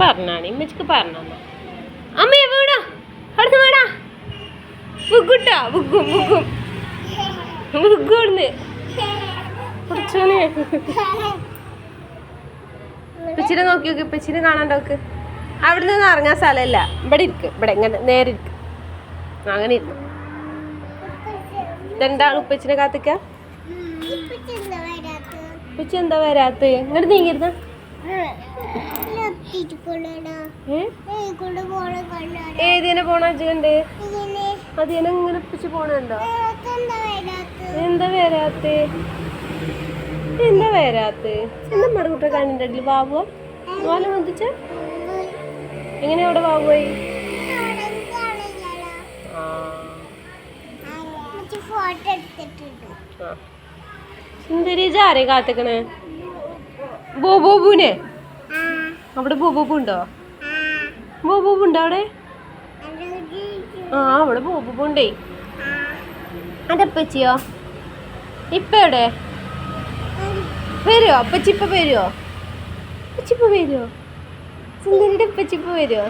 പറഞ്ഞാണ് ഇമ്മച്ചിക്ക് പറഞ്ഞ അമ്മ എവിടാ അവിടുന്ന് വേടാ. ബുക്കുട്ടാ ബുക്കും ബുക്കും ബുക്കുന്ന് കുറച്ചോനെ. ഇപ്പച്ചിനെ നോക്കി നോക്ക് ഇപ്പച്ചിനെ കാണാണ്ടോക്ക് അവിടെ നിന്ന് ഇറങ്ങാൻ സ്ഥലമില്ല. ഇവിടെ ഇരിക്കും ഇവിടെ ഇങ്ങനെ നേരെ ഇരിക്കും. അങ്ങനെ ഇരുന്നു രണ്ടാളും ഉപ്പച്ചിനെ കാത്തിക്ക? ഉപ്പച്ചി എന്താ വരാത്ത? ഇങ്ങോട്ട് നീങ്ങിരുന്ന ഏതിനെ പോണ അജുണ്ട് അതിനെ ഇങ്ങനെ പിടിച്ചു പോണുണ്ടോ? എന്താ വരാത്ത എന്താ വരാത്ത എന്താ മറുകുട്ട കാണിന്റെ ബാബു ഓല മുതിച്ച എങ്ങനെ അവിടെ ബാബുവായി. സുന്ദരി ജാരെ കാത്തക്കണേ? ബോബോബുനെ അവിടെ ബോബോബു ഉണ്ടോ ആ അവിടെ? ആ അവിടെ ബോബോബു അതപ്പച്ചിയോ? ഇപ്പൊ എവിടെ? വരുമോ അപ്പച്ചി ഇപ്പൊ വരുമോ അപ്പച്ചിപ്പ വരുമോ സുന്ദരിയുടെ അപ്പച്ചിപ്പ വരുമോ